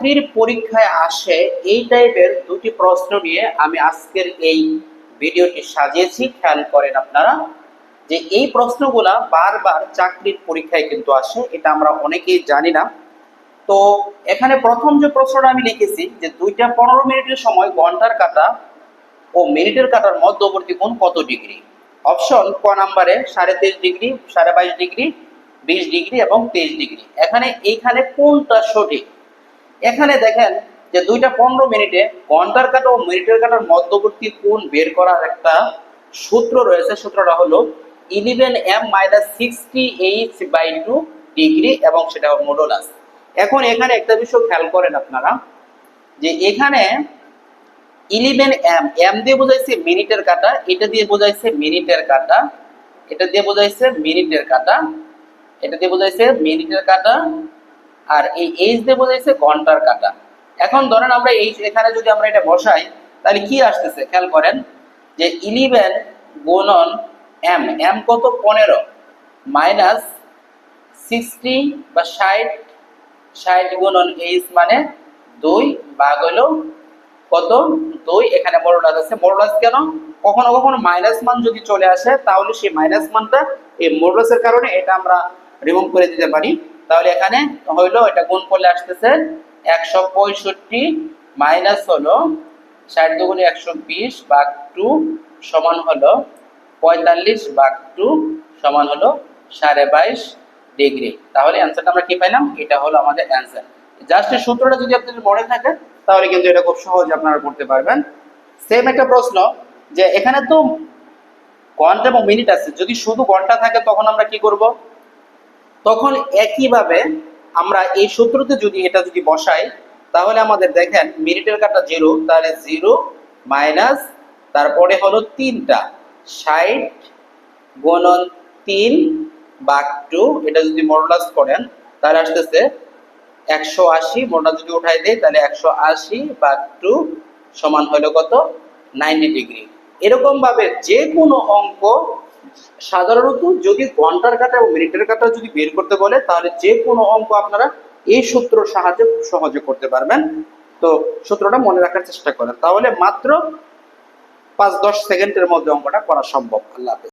চাকরির পরীক্ষায় আসে এই টাইপের দুটি প্রশ্ন নিয়ে আমি আজকের এই ভিডিওটি সাজিয়েছি। খেয়াল করেন আপনারা যে এই প্রশ্নগুলা বারবার চাকরির পরীক্ষায় কিন্তু আসে, এটা আমরা অনেকেই জানি না। তো এখানে প্রথম যে প্রশ্নটা আমি লিখেছি যে দুইটা পনেরো মিনিটের সময় ঘণ্টার কাটা ও মিনিটের কাটার মধ্যবর্তী কোণ কত ডিগ্রি? অপশন ক নাম্বারে সাড়ে তেইশ ডিগ্রি, সাড়ে বাইশ ডিগ্রি, বিশ ডিগ্রি এবং তেইশ ডিগ্রি। এখানে এইখানে কোনটা সঠিক? এখানে দেখেন যে দুইটা পনেরো মিনিটে ঘণ্টার কাটা ও মিনিটের কাটার মধ্যবর্তী কোণ বের করার একটা সূত্র রয়েছে। সূত্রটা হলো eleven M minus sixty H by two degree এবং সেটা মোডোলাস এখন এখানে একটা বিষয় খেয়াল করেন আপনারা, যে এখানে ইলেভেন এম এম দিয়ে বোঝাইছে মিনিটের কাটা, এটা দিয়ে বোঝাইছে মিনিটের কাটা, এটা দিয়ে বোঝাইছে মিনিটের কাটা, এটা দিয়ে বোঝাইছে মিনিটের কাটা আর এই এইচ দিয়ে বোঝাইছে ঘণ্টার কাটা। এখন ধরেন আমরা এই এখানে যদি আমরা এটা বসাই, তাহলে কি আসতেছে? খেয়াল করেন যে ইলিভেন গুণন এম এম কত? পনেরো। মাইনাস সিক্সটি বা ষাট ষাট গুণন এইচ মানে দুই ভাগ হলো কত? দুই। এখানে মরোলাস আছে। মরোলাস কেন? কখনো কখনো মাইনাস মান যদি চলে আসে, তাহলে সেই মাইনাস মানটা এই মরোলাসের কারণে এটা আমরা রিমুভ করে দিতে পারি। তাহলে এখানে হইল, এটা গুণ করলে আসতেছে একশো পঁয়ষট্টি মাইনাস হলো ষাট দুগুণে একশো বিশ বাঘ টু সমান হলো পঁয়তাল্লিশ বাঘ টু সমান হলো সাড়ে বাইশ ডিগ্রি। তাহলে অ্যান্সারটা আমরা কি পাইলাম? এটা হলো আমাদের অ্যান্সার জাস্ট এই সূত্রটা যদি আপনাদের মনে থাকে, তাহলে কিন্তু এটা খুব সহজে আপনারা করতে পারবেন। সেম একটা প্রশ্ন যে এখানে তো ঘণ্টা এবং মিনিট আছে। যদি শুধু ঘণ্টা থাকে, তখন আমরা কি করব? তখন একইভাবে আমরা এই সূত্রতে যদি এটা যদি বসাই, তাহলে আমাদের দেখেন মিনিটের কাটা জিরো, তাহলে জিরো মাইনাস, তারপরে হলো তিনটা। ষাট গুণন তিন বাক টু, এটা যদি মডুলাস করেন, তাহলে আসতেছে একশো আশি। মোটা যদি উঠাই দেয় তাহলে একশো আশি বাক টু সমান হলো কত? Ninety degree. এরকম ভাবে যে কোনো অঙ্ক সাধারণত যদি ঘণ্টার কাটা এবং মিনিটের কাটা যদি বের করতে বলে, তাহলে যে কোনো অঙ্ক আপনারা এই সূত্রর সাহায্যে খুব সহজে করতে পারবেন। তো সূত্রটা মনে রাখার চেষ্টা করেন। তাহলে মাত্র পাঁচ দশ সেকেন্ডের মধ্যে অঙ্কটা করা সম্ভব। আল্লাহ